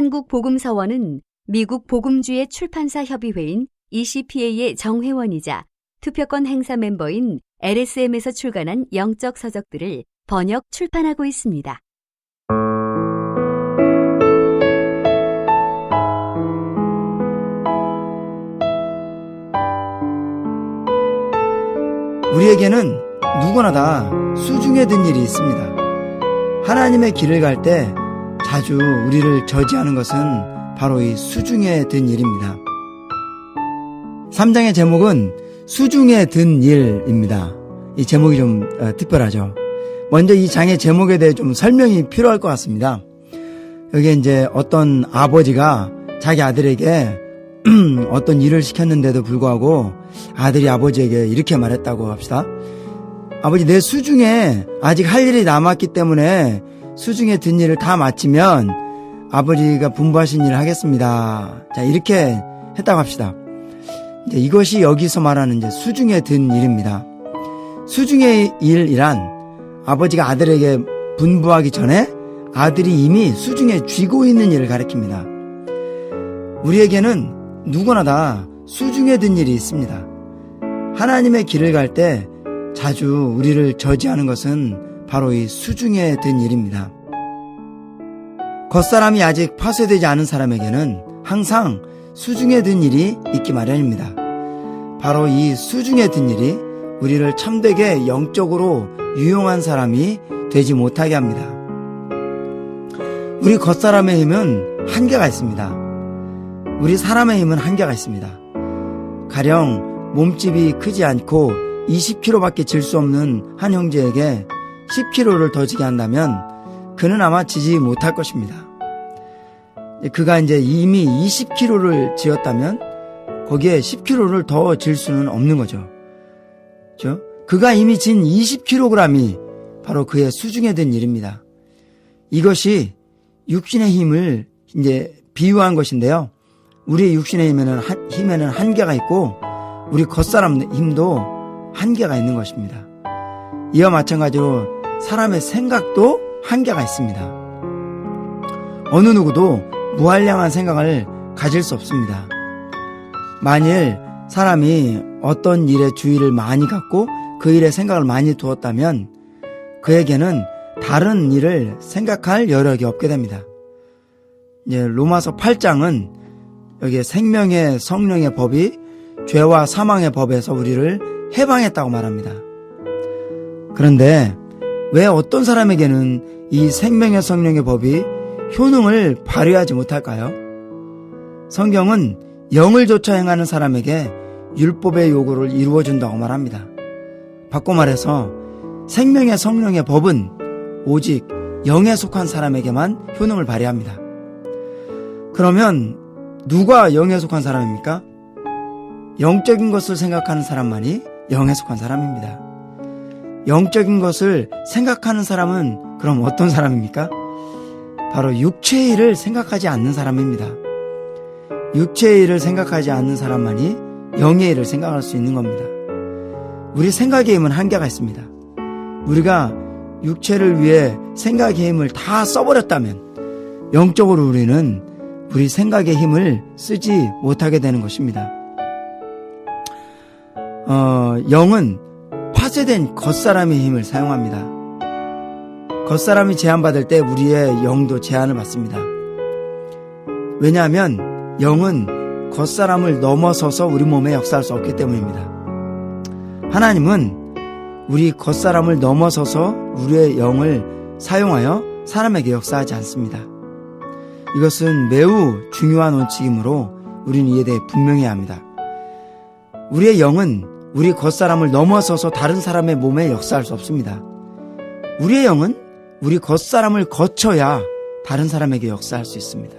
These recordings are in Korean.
한국보금사원은 미국 복음주의 출판사 협의회인 ECPA의 정회원이자 투표권 행사 멤버인 LSM에서 출간한 영적 서적들을 번역 출판하고 있습니다. 우리에게는 누구나 다 수중에 든 일이 있습니다. 하나님의 길을 갈 때 자주 우리를 저지하는 것은 바로 이 수중에 든 일입니다. 3장의 제목은 수중에 든 일입니다. 이 제목이 좀 어, 특별하죠. 먼저 이 장의 제목에 대해 좀 설명이 필요할 것 같습니다. 여기에 이제 어떤 아버지가 자기 아들에게 어떤 일을 시켰는데도 불구하고 아들이 아버지에게 이렇게 말했다고 합시다. 아버지 내 수중에 아직 할 일이 남았기 때문에 수중에 든 일을 다 마치면 아버지가 분부하신 일을 하겠습니다. 자 이렇게 했다고 합시다. 이제 이것이 여기서 말하는 이제 수중에 든 일입니다. 수중의 일이란 아버지가 아들에게 분부하기 전에 아들이 이미 수중에 쥐고 있는 일을 가리킵니다. 우리에게는 누구나 다 수중에 든 일이 있습니다. 하나님의 길을 갈 때 자주 우리를 저지하는 것은 바로 이 수중에 든 일입니다. 겉사람이 아직 파쇄되지 않은 사람에게는 항상 수중에 든 일이 있기 마련입니다. 바로 이 수중에 든 일이 우리를 참되게 영적으로 유용한 사람이 되지 못하게 합니다. 우리 겉사람의 힘은 한계가 있습니다. 우리 사람의 힘은 한계가 있습니다. 가령 몸집이 크지 않고 20kg밖에 질 수 없는 한 형제에게 10kg를 더 지게 한다면 그는 아마 지지 못할 것입니다. 그가 이제 이미 20kg를 지었다면 거기에 10kg를 더 질 수는 없는 거죠. 그죠? 그가 이미 진 20kg이 바로 그의 수중에 든 일입니다. 이것이 육신의 힘을 이제 비유한 것인데요. 우리의 육신의 힘에는, 한, 힘에는 한계가 있고 우리 겉사람 힘도 한계가 있는 것입니다. 이와 마찬가지로 사람의 생각도 한계가 있습니다. 어느 누구도 무한량한 생각을 가질 수 없습니다. 만일 사람이 어떤 일에 주의를 많이 갖고 그 일에 생각을 많이 두었다면 그에게는 다른 일을 생각할 여력이 없게 됩니다. 이제 로마서 8장은 여기에 생명의 성령의 법이 죄와 사망의 법에서 우리를 해방했다고 말합니다. 그런데 왜 어떤 사람에게는 이 생명의 성령의 법이 효능을 발휘하지 못할까요? 성경은 영을 쫓아 행하는 사람에게 율법의 요구를 이루어준다고 말합니다. 바꿔 말해서 생명의 성령의 법은 오직 영에 속한 사람에게만 효능을 발휘합니다. 그러면 누가 영에 속한 사람입니까? 영적인 것을 생각하는 사람만이 영에 속한 사람입니다. 영적인 것을 생각하는 사람은 그럼 어떤 사람입니까? 바로 육체의 일을 생각하지 않는 사람입니다. 육체의 일을 생각하지 않는 사람만이 영의 일을 생각할 수 있는 겁니다. 우리 생각의 힘은 한계가 있습니다. 우리가 육체를 위해 생각의 힘을 다 써버렸다면 영적으로 우리는 우리 생각의 힘을 쓰지 못하게 되는 것입니다. 어, 영은 파쇄된 겉사람의 힘을 사용합니다. 겉사람이 제한받을 때 우리의 영도 제한을 받습니다. 왜냐하면 영은 겉사람을 넘어서서 우리 몸에 역사할 수 없기 때문입니다. 하나님은 우리 겉사람을 넘어서서 우리의 영을 사용하여 사람에게 역사하지 않습니다. 이것은 매우 중요한 원칙이므로 우리는 이에 대해 분명해야 합니다. 우리의 영은 우리 겉사람을 넘어서서 다른 사람의 몸에 역사할 수 없습니다. 우리의 영은 우리 겉사람을 거쳐야 다른 사람에게 역사할 수 있습니다.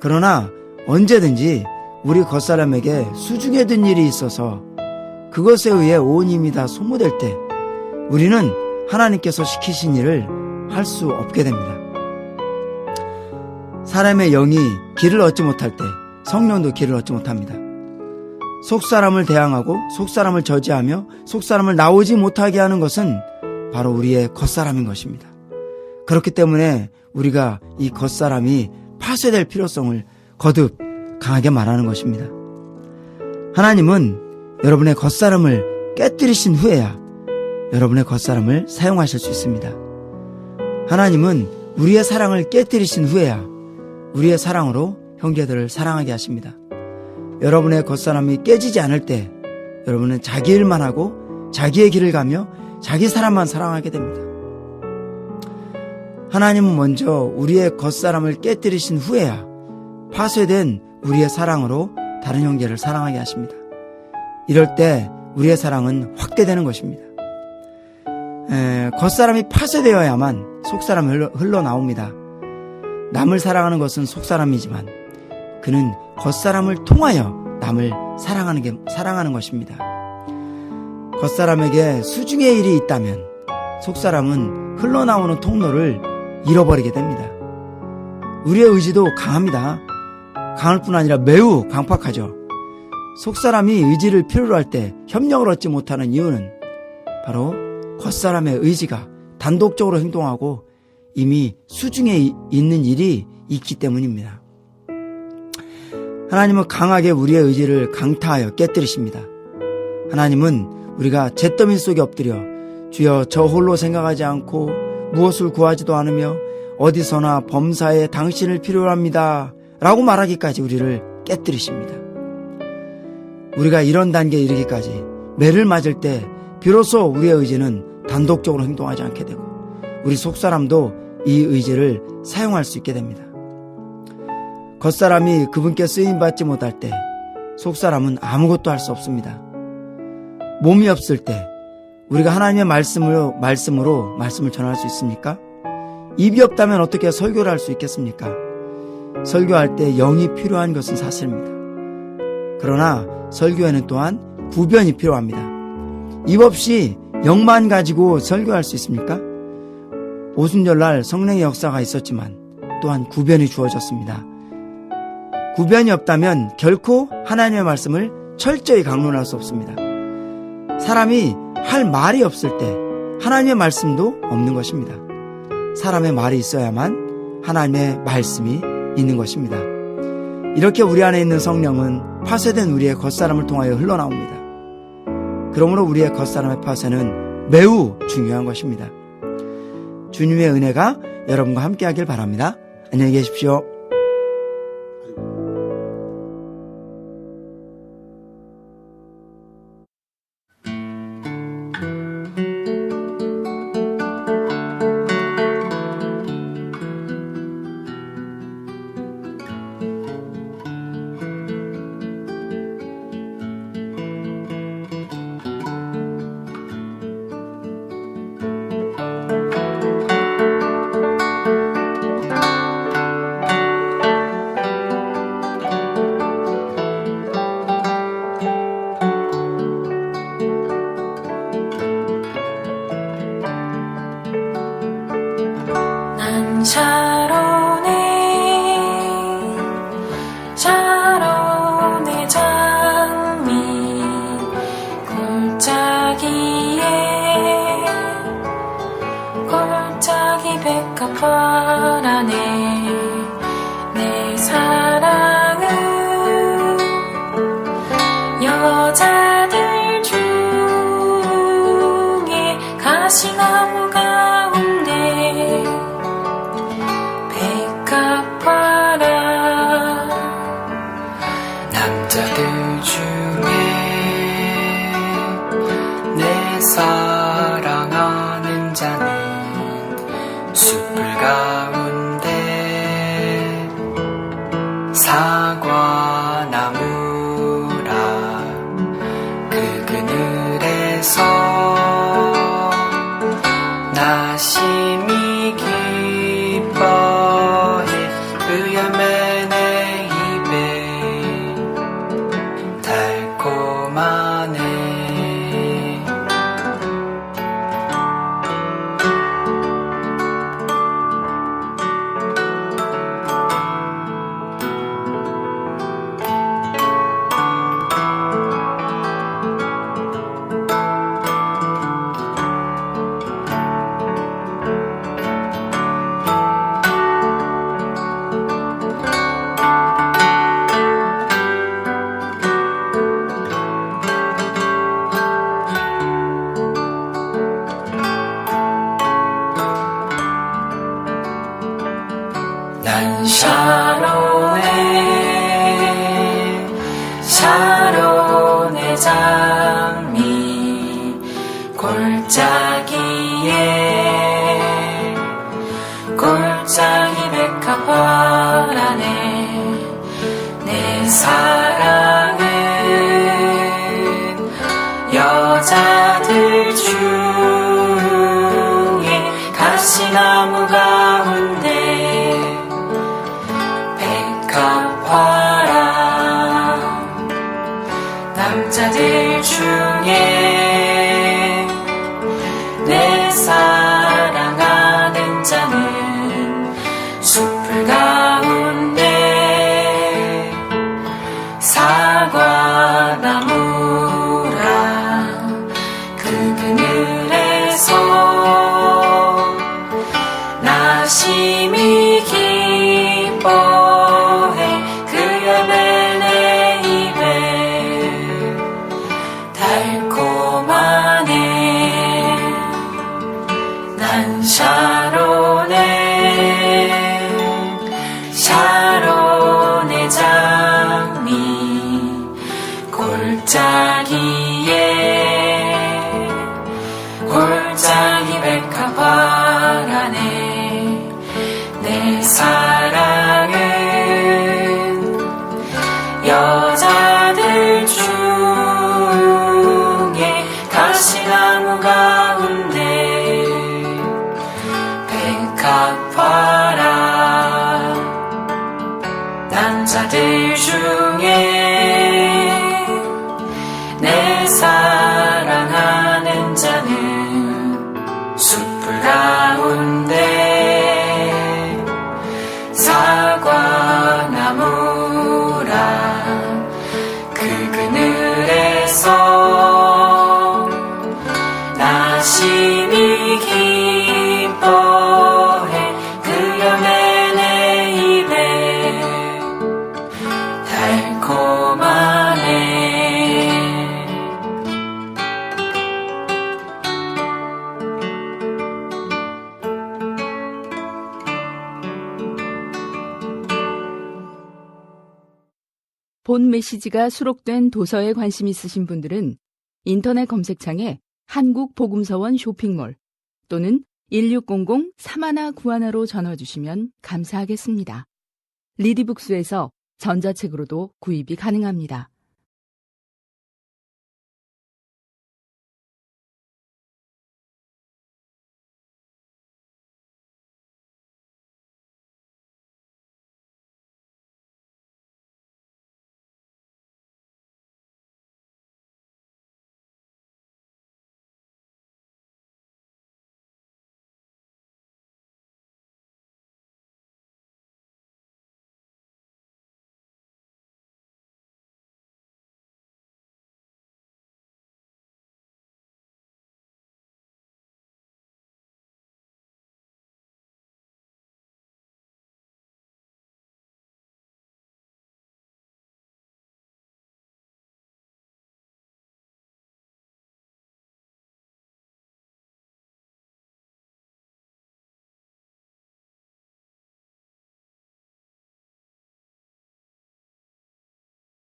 그러나 언제든지 우리 겉사람에게 수중에 든 일이 있어서 그것에 의해 온 힘이 다 소모될 때 우리는 하나님께서 시키신 일을 할 수 없게 됩니다. 사람의 영이 길을 얻지 못할 때 성령도 길을 얻지 못합니다. 속사람을 대항하고 속사람을 저지하며 속사람을 나오지 못하게 하는 것은 바로 우리의 겉사람인 것입니다. 그렇기 때문에 우리가 이 겉사람이 파쇄될 필요성을 거듭 강하게 말하는 것입니다. 하나님은 여러분의 겉사람을 깨뜨리신 후에야 여러분의 겉사람을 사용하실 수 있습니다. 하나님은 우리의 사랑을 깨뜨리신 후에야 우리의 사랑으로 형제들을 사랑하게 하십니다. 여러분의 겉사람이 깨지지 않을 때 여러분은 자기 일만 하고 자기의 길을 가며 자기 사람만 사랑하게 됩니다. 하나님은 먼저 우리의 겉사람을 깨뜨리신 후에야 파쇄된 우리의 사랑으로 다른 형제를 사랑하게 하십니다. 이럴 때 우리의 사랑은 확대되는 것입니다. 에, 겉사람이 파쇄되어야만 속사람이 흘러, 흘러나옵니다. 남을 사랑하는 것은 속사람이지만 그는 겉사람을 통하여 남을 사랑하는 게 사랑하는 것입니다. 겉사람에게 수중의 일이 있다면 속사람은 흘러나오는 통로를 잃어버리게 됩니다. 우리의 의지도 강합니다. 강할 뿐 아니라 매우 강팍하죠. 속사람이 의지를 필요로 할 때 협력을 얻지 못하는 이유는 바로 겉사람의 의지가 단독적으로 행동하고 이미 수중에 이- 있는 일이 있기 때문입니다. 하나님은 강하게 우리의 의지를 강타하여 깨뜨리십니다. 하나님은 우리가 잿더미 속에 엎드려 주여 저 홀로 생각하지 않고 무엇을 구하지도 않으며 어디서나 범사에 당신을 필요로 합니다. 라고 말하기까지 우리를 깨뜨리십니다. 우리가 이런 단계에 이르기까지 매를 맞을 때 비로소 우리의 의지는 단독적으로 행동하지 않게 되고 우리 속사람도 이 의지를 사용할 수 있게 됩니다. 겉사람이 그분께 쓰임받지 못할 때 속사람은 아무것도 할 수 없습니다. 몸이 없을 때 우리가 하나님의 말씀으로, 말씀으로 말씀을 전할 수 있습니까? 입이 없다면 어떻게 설교를 할 수 있겠습니까? 설교할 때 영이 필요한 것은 사실입니다. 그러나 설교에는 또한 구변이 필요합니다. 입 없이 영만 가지고 설교할 수 있습니까? 오순절날 성령의 역사가 있었지만 또한 구변이 주어졌습니다. 구변이 없다면 결코 하나님의 말씀을 철저히 강론할 수 없습니다. 사람이 할 말이 없을 때 하나님의 말씀도 없는 것입니다. 사람의 말이 있어야만 하나님의 말씀이 있는 것입니다. 이렇게 우리 안에 있는 성령은 파쇄된 우리의 겉사람을 통하여 흘러나옵니다. 그러므로 우리의 겉사람의 파쇄는 매우 중요한 것입니다. 주님의 은혜가 여러분과 함께 하길 바랍니다. 안녕히 계십시오. 안에 가운 샤론의 샤론의 장미 골짜기에 골짜기 백합화 안에 내 사랑은 여자들 중에 가시나무가 본 메시지가 수록된 도서에 관심 있으신 분들은 인터넷 검색창에 한국복음서원 쇼핑몰 또는 1600-3191로 전화 주시면 감사하겠습니다. 리디북스에서 전자책으로도 구입이 가능합니다.